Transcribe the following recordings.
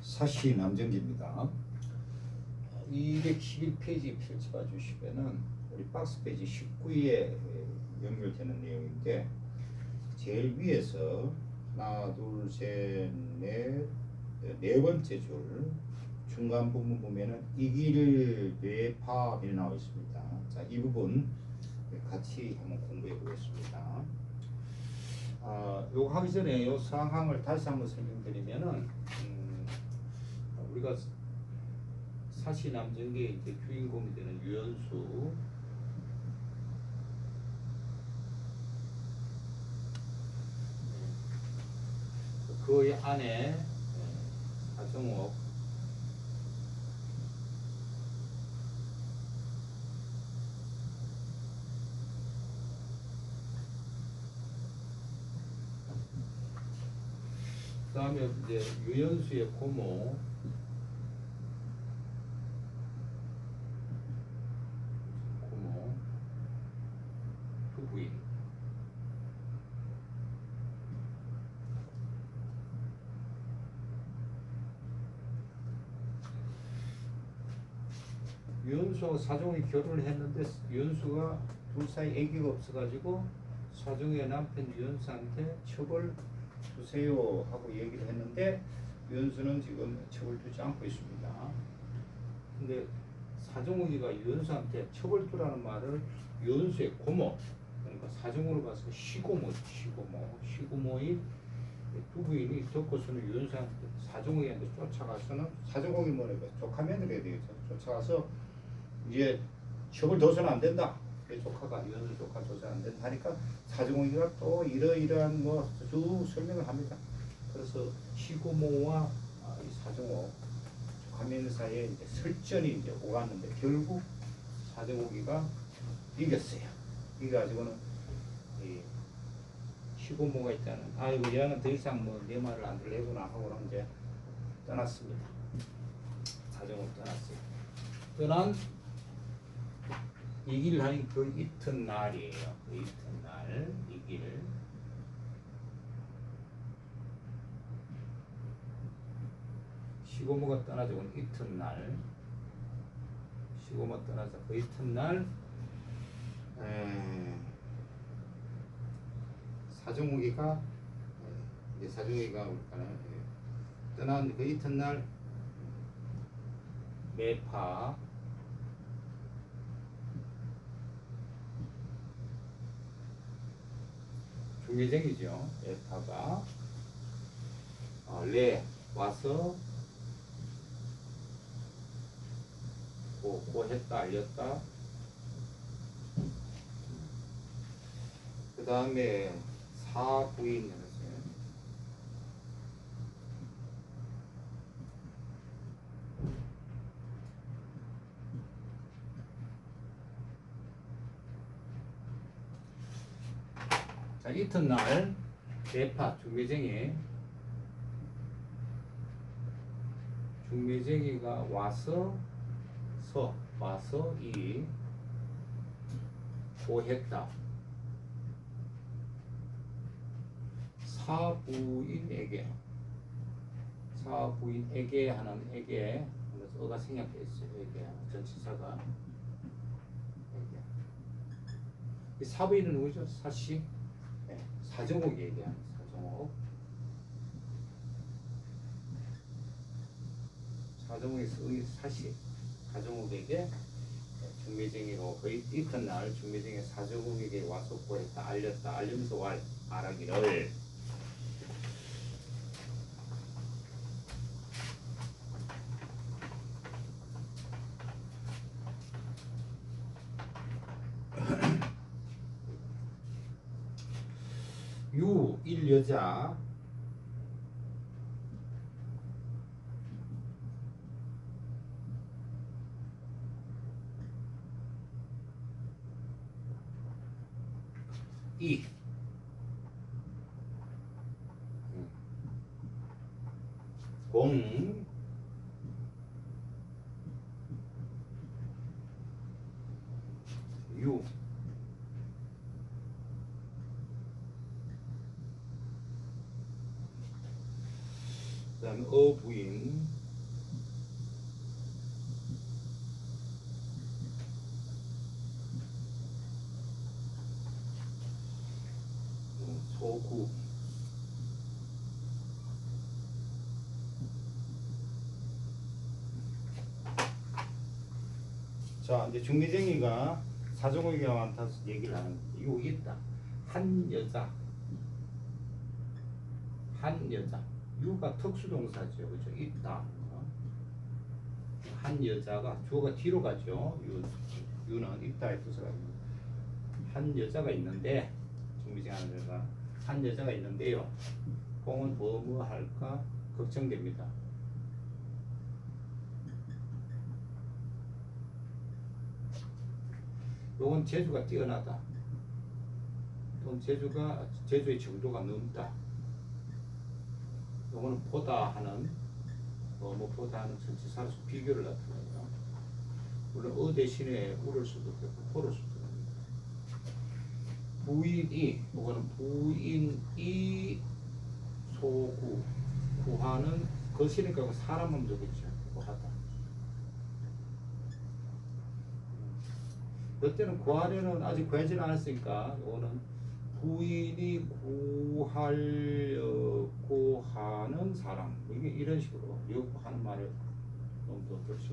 사시 남정기입니다. 211페이지 펼쳐봐 주시면은 우리 박스 페이지 19에 연결되는 내용인데 제일 위에서 하나 둘셋넷네 번째 줄 중간 부분 보면은 이길 뇌파 이렇게 나와 있습니다. 자, 이 부분 같이 한번 공부해 보겠습니다. 아, 요거 하기 전에 요 상황을 다시 한번 설명드리면은 음, 우리가 사시 남정기의 이제 주인공이 되는 유연수. 그 안에 하정옥 다음에 이제 유연수의 고모. 고모. 두 부인. 유연수하고 사종이 결혼을 했는데 유연수가 둘 사이 아기가 없어가지고 사종의 남편 유연수한테 처벌 주세요 하고 얘기를 했는데 유연수는 지금 처벌 주지 않고 있습니다. 근데 사종욱이가 유연수한테 처벌 주라는 말을 유연수의 고모 그러니까 사종으로 봐서 시고모 시고모 시고모인 두 부인이 듣고서는 유연수한테 사종욱이한테 쫓아가서는 뭐래요? 조카 며느리가 되겠죠. 쫓아가서 이제 처벌 둬서는 안 된다 내 조카가 유연수 조카 둬서는 안 된다 하니까 사종욱이가 또 이러이러한 뭐 쭉 설명을 합니다 그래서 시고모와 아, 화면 사이에 이제 설전이 이제 오갔는데 결국 사정오기가 이겼어요. 이겨가지고는 이 시고모가 있다는 아이고 얘는 더 이상 뭐 내 말을 안 들려구나 하고는 이제 떠났습니다. 사정으로 떠났어요. 떠난 이길 하는 그 이튿날이에요. 그 이튿날 이길 시고모가 떠나자고 이튿날. 시고모 떠나자 그 이튿날. 에, 사정욱이가 에, 이제 사정욱이가 우리가는 에, 떠난 그 이튿날. 매파 중매쟁이죠. 매파가. 어, 레 와서 고, 고 했다 알렸다. 그 다음에 사부인 해놨어요 자 이튿날 대파 중매쟁이 중매쟁이가 와서 서 와서 이 고했다. 사부인에게 사부인에게 하는 에게 그래서 어가 생략돼 있어요 에게 전치사가. 에게. 이 사부인은 누구죠? 사시 네, 사정옥이 얘기하는 사정옥. 사정옥에서 의 사시 사정욱에게 중매쟁이로 거의 이튿날 중매쟁이 사정욱에게 와서 고했다 알렸다 알리면서 왈 말하기를 유 일 여자. 이. 공, 유, 그다음에 어부인 음, 소구 자 이제 중미쟁이가 사정오기가 많다서 얘기를 하는 이거 있다. 한 여자. 한 여자. 유가 특수동사죠. 그죠? 있다. 어? 한 여자가 주어가 뒤로 가죠. 유, 유는 있다의 뜻을 가지고 한 여자가 있는데 여자 한 여자가 있는데요. 공은 뭐뭐 할까? 걱정됩니다 요건 재주가 뛰어나다. 또는 재주가 재주의 정도가 넘다. 요거는 보다 하는 뭐뭐 보다 하는 전치사로서 비교를 나타내요. 물론 어 대신에 우를 수도 있고 포를 수도 있습니다. 부인이 요거는 부인이 소구 구하는 거시니까 사람 먼저겠죠. 구하다. 그때는 구하려는 아직 구하지는 않았으니까 이거는 부인이 구하려고 하는 사람 이게 이런 식으로 요구하는 말을 너무 더 그렇죠.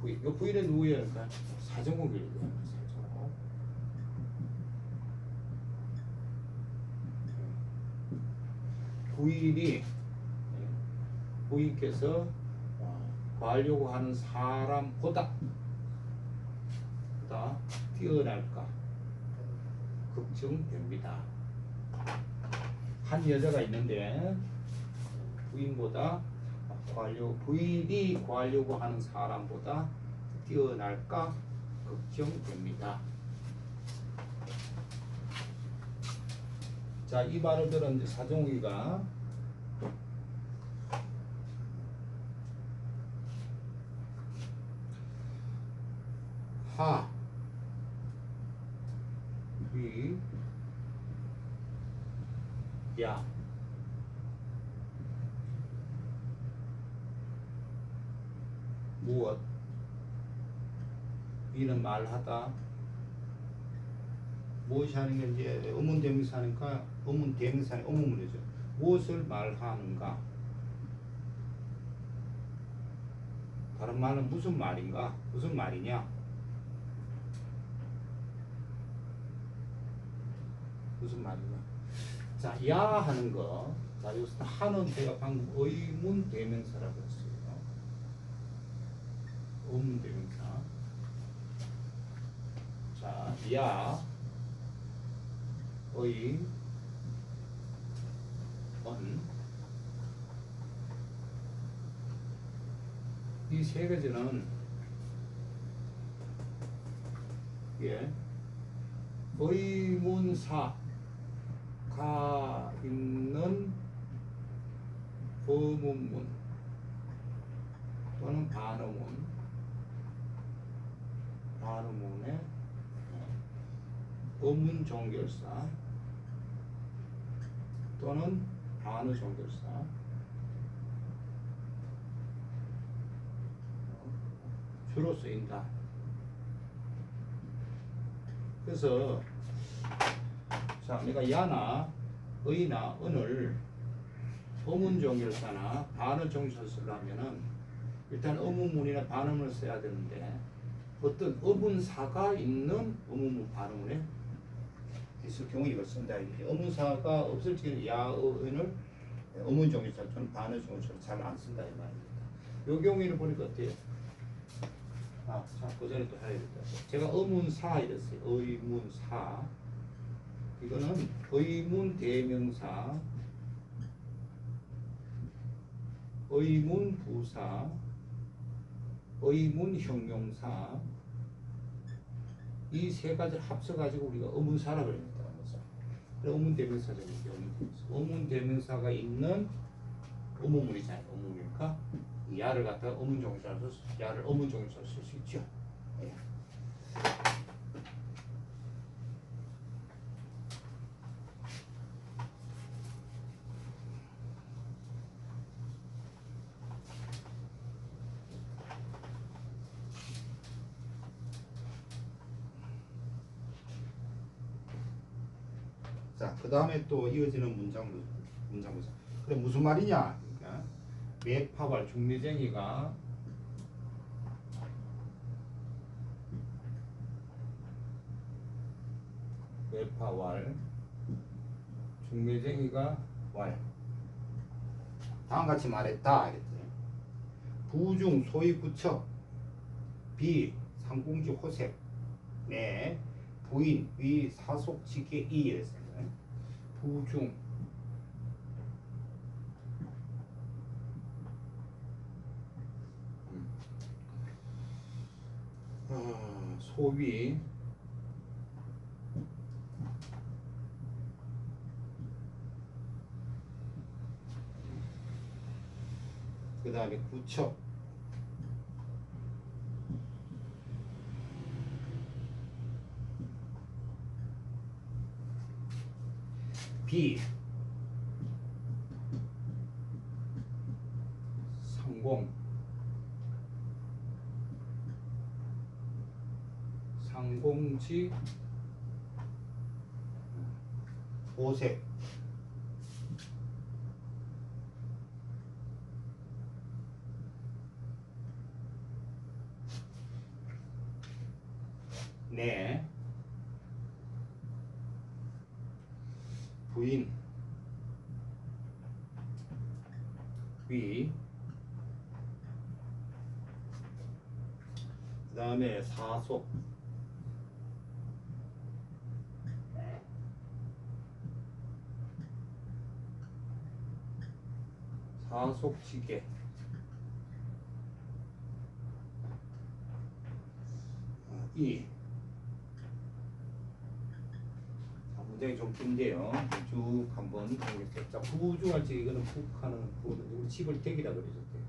부인 이 부인은 누구예요? 그러니까 사정공개를 얘기하는 사정. 부인이 예, 부인께서 어, 구하려고 하는 사람보다 보다 뛰어날까 걱정됩니다. 한 여자가 있는데 부인보다 구하려고 부인이 구하려고 하는 사람보다 뛰어날까 걱정됩니다. 자, 이 말을 들은 사정우기가 하, 위, 야. 무엇? 말하다. 무엇이 하는 게 이제 의문 대명사니까 의문 대명사는 의문문이죠. 무엇을 말하는가? 다른 말은 무슨 말인가? 무슨 말이냐? 무슨 말이냐? 자, 야 하는 거. 자, 여기서 하는 제가 방금 의문 대명사라고 했어요. 의문 대명사. 자, 야, 의, 언. 이 세 가지는 예, 의문사가 있는 의문문 또는 반어문 반어문의 의문 종결사 또는 반어 종결사 주로 쓰인다. 그래서 자 내가 야나 의나 은을 어문 종결사나 반어 종결사 쓰려면은 일단 어문문이나 반어문을 써야 되는데 어떤 어문사가 있는 어문문 반어문에 있을 경우 이걸 쓴다 어문사가 없을 때는 야의를 어문 종결사 또는 반어 종결사를 잘안 쓴다 이 말입니다. 요 경우에는 보니까 어때요? 아, 자, 그 전에 또 해야겠다. 제가 의문사 이랬어요. 의문사. 이거는 의문 대명사, 의문 부사, 의문 형용사. 이 세 가지를 합쳐가지고 우리가 의문사라고 합니다. 의문사. 그래, 의문 대명사죠. 의문 대명사가 있는 의문문이잖아요. 의문이니까 이 야를 갖다가 의문 종사로 야를 의문 종사로 쓸 수 있죠. 자, 그 다음에 또 이어지는 문장 문장 보자. 그래 무슨 말이냐? 그러니까 매파왈 중매쟁이가 매파왈 중매쟁이가 왈 다음 같이 말했다. 이랬지. 부중 소위 구척 비 상공지 호색 네 부인 위 사속 지게 이 이랬어요. 부중 어, 소위 그 다음에 구척 비 상공 상공지 호색 네. 부인. 위. 그다음에 사속. 사속지계. 어, 이 자, 문장이 좀 긴데요. 쭉 한번 보겠습니다. 자 부중할 때 이거는 북하는 부거든요 우리 집을 댁이라 그러죠 댁,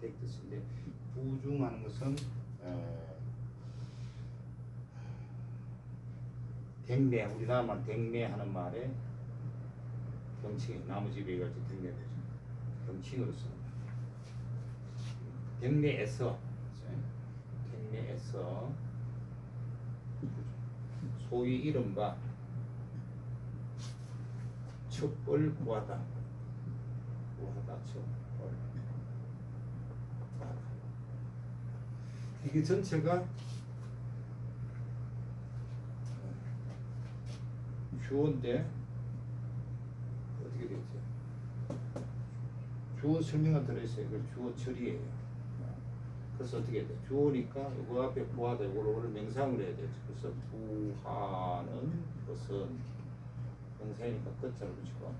댁 뜻인데 부중하는 것은 에, 댁내 우리나라 말 댁내 하는 말에 경칭 나무 집에 갈때 댁내 되죠. 경칭으로 씁니다 댁내에서 댁내에서 소위 이른바 첩벌 구하다 구하다 첩벌 구하다 이게 전체가 주어인데 어떻게 되죠? 주어 설명가 들어있어요. 이걸 주어 처리예요. 그래서 어떻게 돼? 주어니까 이거 앞에 부하다 이거를 명상을 해야 되죠. 그래서 부하는 것은 명사니까 끝자를 붙이고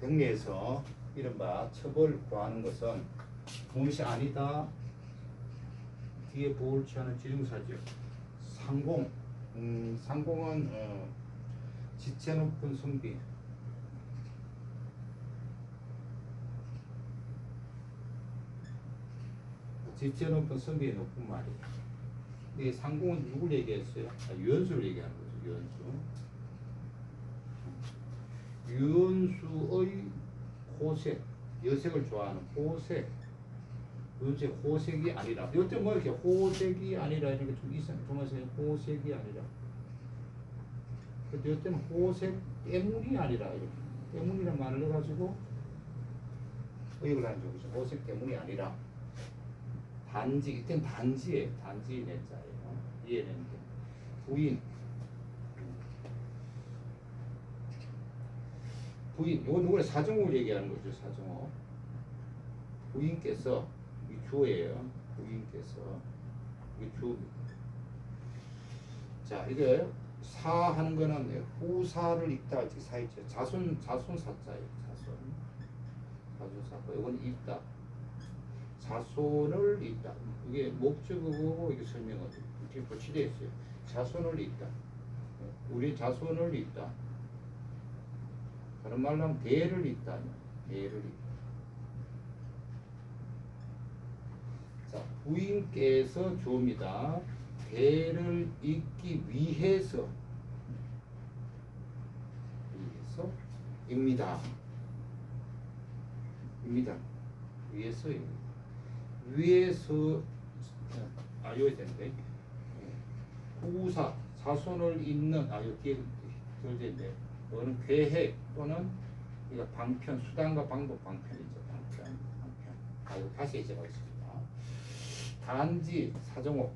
백리에서 이른바 처벌 구하는 것은 무엇이 아니다. 뒤에 보호를 취하는 지중사죠. 상공 음, 상공은 어, 지체 높은 성비 지체 높은 성비의 높은 말이에요. 이 상공은 누굴 얘기했어요? 아, 유연수를 얘기하는 거죠. 유연수. 유연수의 호색, 여색을 좋아하는 호색. 요새 호색이 아니라. 요때 뭐 이렇게 호색이 아니라 이렇게 좀 이상 좀 하세요. 호색이 아니라. 근데 이때는 호색 때문이 아니라 이렇게 때문이란 말을 해가지고 의역을 하는 거죠. 호색 때문이 아니라 단지 이때는 단지에 단지 내자예요. 이해는 게 부인 부인 이건 누구나 사정을 얘기하는 거죠. 사정어 부인께서 이 주어예요. 부인께서 이 주어입니다. 자 이게 사 하는 거는 네, 후사를 읽다 이렇게 사 있죠. 자손 자손 사자예요. 자손 자손 사고 이건 읽다. 자손을 읽다. 이게 목적어고 이게 설명어죠. 이렇게 고치되어 있어요. 자손을 읽다. 우리 자손을 읽다. 다른 말로 하면 대를 읽다. 대를 읽다. 자, 부인께서 주옵니다. 대를 잇기 위해서 위해서 입니다. 입니다. 위해서입니다. 위해서 아 여기 되는데 후사 자손을 잇는 아 여기 뒤에 둘째인데 이거는 계획 또는 이거 방편 수단과 방법 방편이죠 방편 방편. 아 이거 다시 해석하겠습니다. 단지 사정옥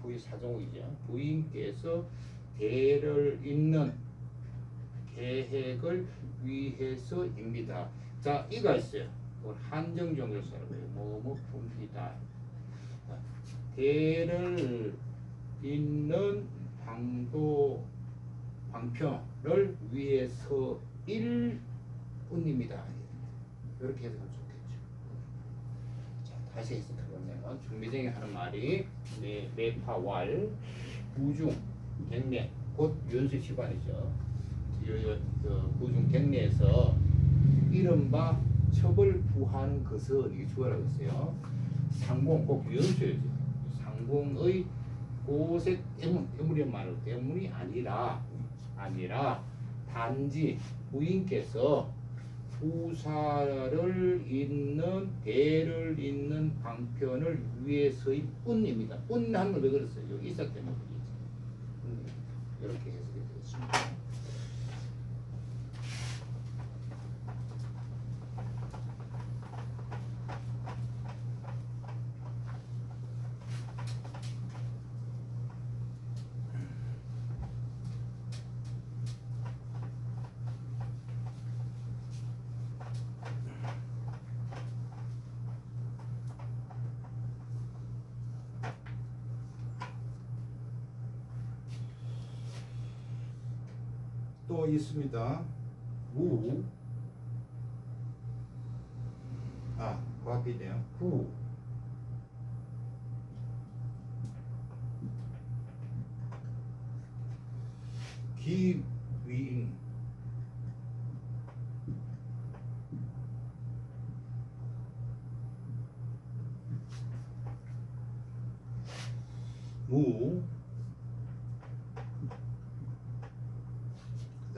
부인 사정옥이죠. 부인께서 대를 잇는 계획을 위해서입니다. 자 이가 있어요. 해요. 뭐뭐 봅니다. 대를 잇는 방도 방편 을 위해서 일뿐입니다. 이렇게 해석하면 좋겠죠. 자, 다시 해석해보면 중미정이 하는 말이 네, 매파왈 부중 갱내 곧 연수 시간이죠. 부중 갱내에서 이른바 첩을 구하는 것은 이게 주어라고 했어요. 상공 꼭 연수여죠. 상공의 고색 때문 때문이 말로 때문이 아니라 아니라 단지 부인께서 부사를 잇는 대를 잇는 방편을 위해서의 뿐입니다. 뿐 하는 걸왜 그랬어요? 있었 때문에. 음, 이렇게 해석이 되겠습니다. 또 있습니다. 우. 아, 그 앞에 있네요. 후. 기위인. 무.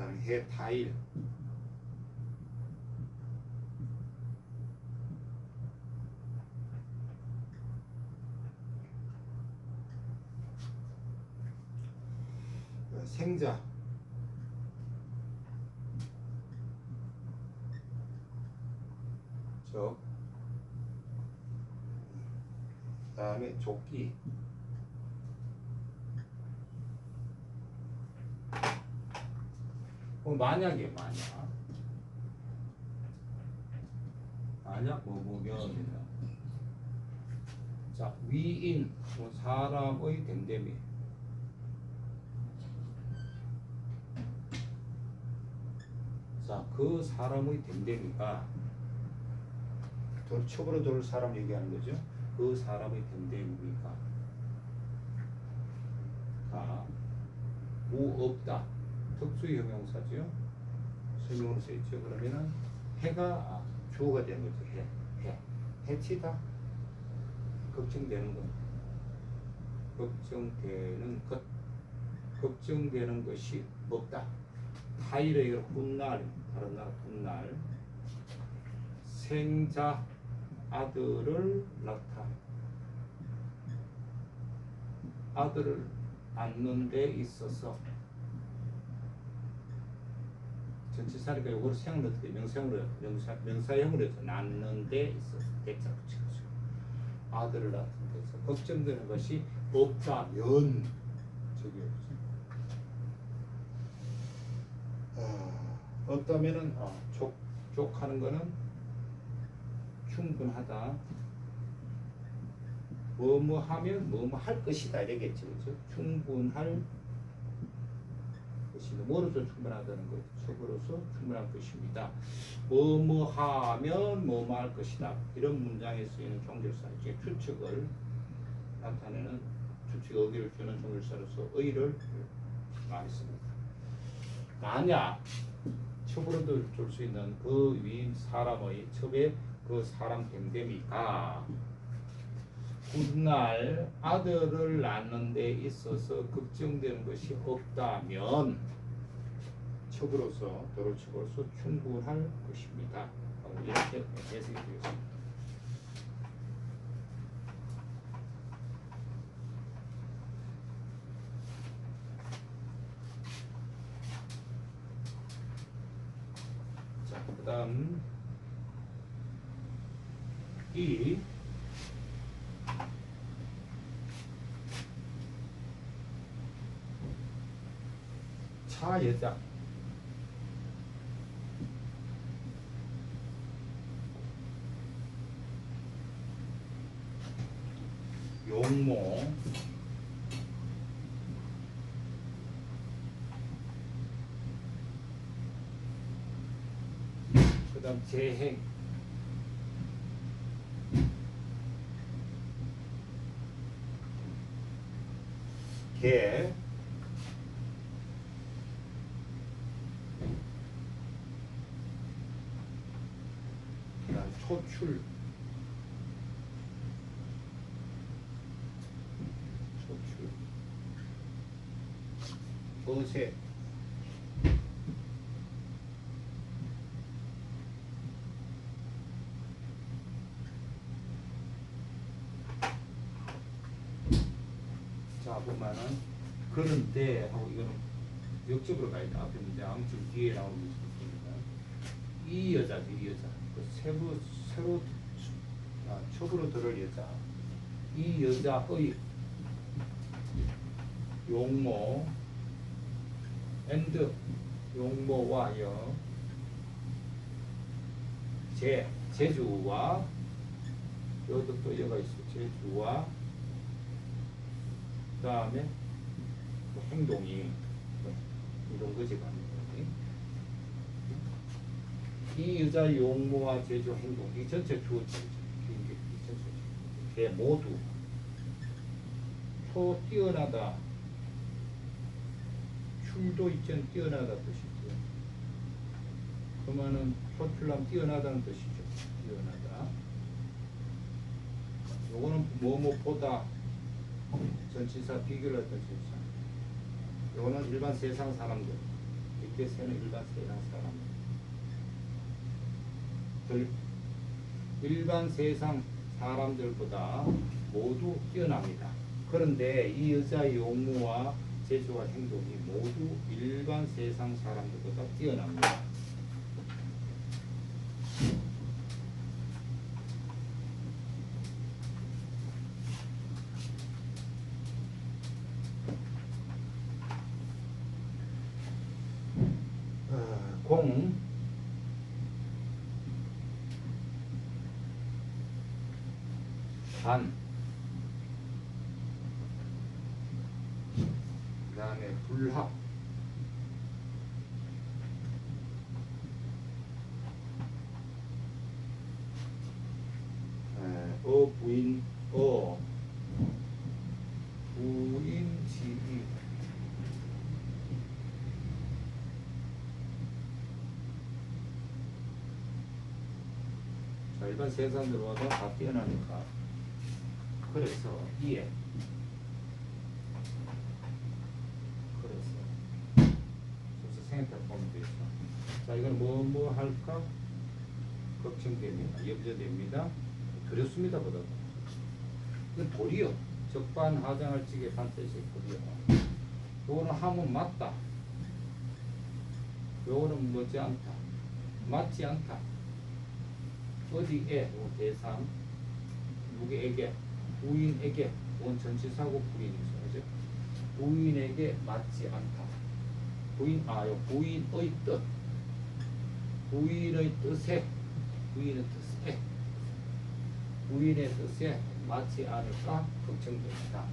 그다음에 해 타일. 생자. 적. 그 다음에 조끼. 어, 만약에 만약 만약 뭐 뭐면 자 위인 뭐 사람의 됨됨이 자그 사람의 됨됨이가 돌 촉으로 돌 사람 얘기하는 거죠. 그 사람의 됨됨이가 가. 무없다. 특수 형용사죠. 설명으로 써 있죠. 그러면은 해가 아, 주어가 되는 거죠. 해, 해. 해치다. 걱정되는 것. 걱정되는 것. 걱정되는 것이 없다. 타일의 훗날 다른 나라 훗날. 생자 아들을 낳다. 아들을 낳는 데 있어서 전치사니까 요거를 생을 어떻게 명사형으로 명사 명사형으로 해서 낳는 데 있어서 대자 붙여가지고 아들을 낳는 데서 걱정되는 것이 없다면 저기 아, 없다면은 어, 족 족하는 거는 충분하다. 뭐뭐 하면 뭐뭐 할 것이다 이러겠죠, 그렇죠? 충분할 것이다. 뭐로서 충분하다는 거죠. 속으로서 충분할 것입니다. 뭐뭐 하면 뭐뭐 할 것이다. 이런 문장에 쓰이는 종결사, 이제 추측을 나타내는 추측 의기를 주는 종결사로서 의를 많이 씁니다. 만약 첩으로도 줄 수 있는 그 위인 사람의 첩의 그 사람 됨됨이가 훗날 아들을 낳는 데 있어서 걱정되는 것이 없다면 첩으로서 도로 첩으로서 충분할 것입니다. 이렇게 해석이 되겠습니다. 그다음 이차 여자 용모 그 다음 재행 개 초출. 초출. 어세. 자 보면은 그런데 하고 이거는 역접으로 가야 돼. 앞에 문장 지금 뒤에 나오는 이 여자지 이 여자. 그 새로 새로 아, 첩으로 들을 여자 이 여자의 용모 앤드 용모와 여 제 제주와 여기도 또 여가 있어. 제주와 그 다음에 뭐 행동이 이런 거지 가는 이 여자 용모와 제주 행동 이 전체 주어 이게 이 전체 개 모두 초 뛰어나다. 출도 있잖아 뛰어나다 뜻이죠. 그러면은 초출남 뛰어나다는 뜻이죠. 뛰어나다. 요거는 뭐뭐보다 전치사 비교를 했던 전치사. 요거는 일반 세상 사람들. 이때 세는 일반 세상 사람들 일반 세상 사람들보다 모두 뛰어납니다. 그런데 이 여자의 용무와 제주와 행동이 모두 일반 세상 사람들보다 뛰어납니다. 어, 공 반, 그 다음에 불합, 에, 어 부인 어 부인 지이 자 일반 세상들보다 다 뛰어나니까 그래서 이에 그래서 그래서 생각해 보면 되죠. 자 이건 뭐 뭐 할까 걱정됩니다. 염려됩니다. 두렵습니다 보다. 이건 도리요. 적반 하장할 적에 반드시 도리요. 요거는 하면 맞다. 요거는 뭐지 않다. 맞지 않다. 어디에 요 대상 누구에게 부인에게 원 전치사고 부인이죠. 그죠? 부인에게 맞지 않다. 부인 아요 부인의 뜻 부인의 뜻에 부인의 뜻에 부인의 뜻에 맞지 않을까 걱정됩니다.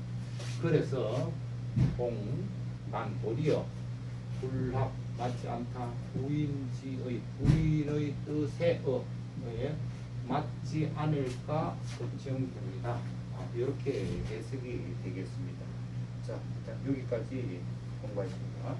그래서 공 난 도리어 불합 맞지 않다 부인지의 부인의 뜻에 어에 맞지 않을까 걱정됩니다. 아, 이렇게 해석이 되겠습니다. 자, 일단 여기까지 공부하십니다.